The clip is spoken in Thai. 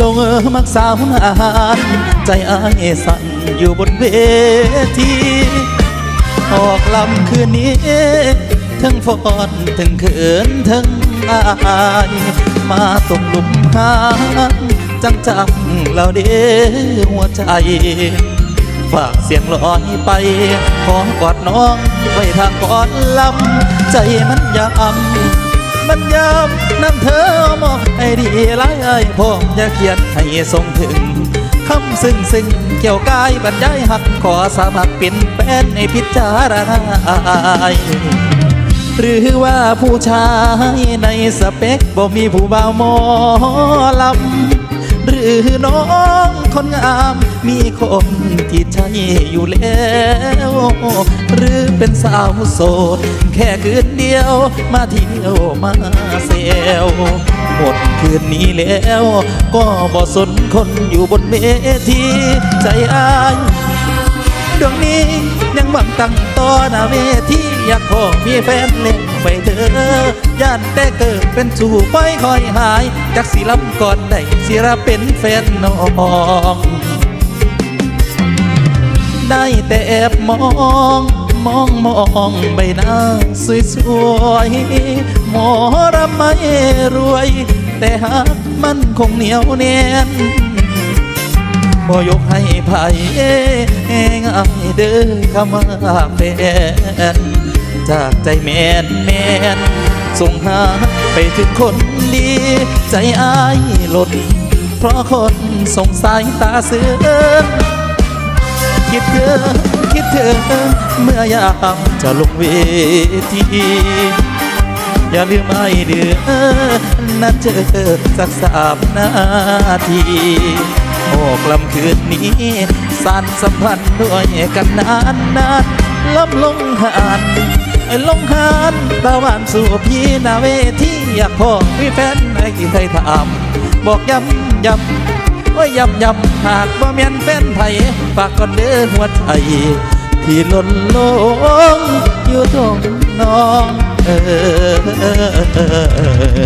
ลงเออมักสาวนานใจอายสั่นอยู่บนเวทีออกลำคืนนี้ทั้งฟอนทั้งเขินทั้งอายมาตกหลุมหางจังจังเราเด้หัวใจ ฝากเสียงลอยไป ขอกอดน้องไว้ทางกอนลำใจมันยำมันยำ น้ำเธอมองให้ดีไลายไอ้พ่ออย่าเขียนให้ทรงถึงคำซึ้งซึ้งเกี่ยวกายบรรยายหักขอสมัครเป็นแฟนในพิจารณาหรือว่าผู้ชายในสเปคบ่มีผู้บ่าวหมอลำหรือน้อง คนงาม มีคนที่ใช่อยู่แล้ว หรือเป็นสาวโสด แค่คืนเดียว มาเที่ยวมาเซลหมดคืนนี้แล้ว ก็บ่สนคนอยู่บนเวทีใจอายดวงนี้ยังหวังตั้งต่อหน้าเวทีอยากขอมีแฟนเล่นไปเถอะ ย่านแต่เกิดเป็นสู่ปล่อยคอยหาย จากสิลำก่อนได้สิรับเป็นแฟนน้องได้แต่แอบมองมองมองใบหน้าสวยสวยหมอรำไม่รวย แต่หากมันคงเหนียวแน่นบ่ยกให้ไผง่ายเด้อคำว่าแฟนจากใจแมนแมน ส่งหาไปถึงคนดี ใจอายหล่นเพราะคนสงสายตาเสือคิดถึงคิดถึงเมื่อยามจะลงเวทีอย่าลืมไม่เดือนัดเจอสักสามนาทีโอ้กลำคืนนี้สานสัมพันธ์ด้วยกันนานนานล้ำลงหาน ลงหานตะวันสู่พี่นาเวทีอยากพอมีแฟนไอ้ที่ไทยถามบอกย้ำย้ำโอ้ยยำยำหากบ่แม่นแฟนไทยฝากก่อนเด้อหัวใจที่หล่นลงอยู่ตรงน้องเออ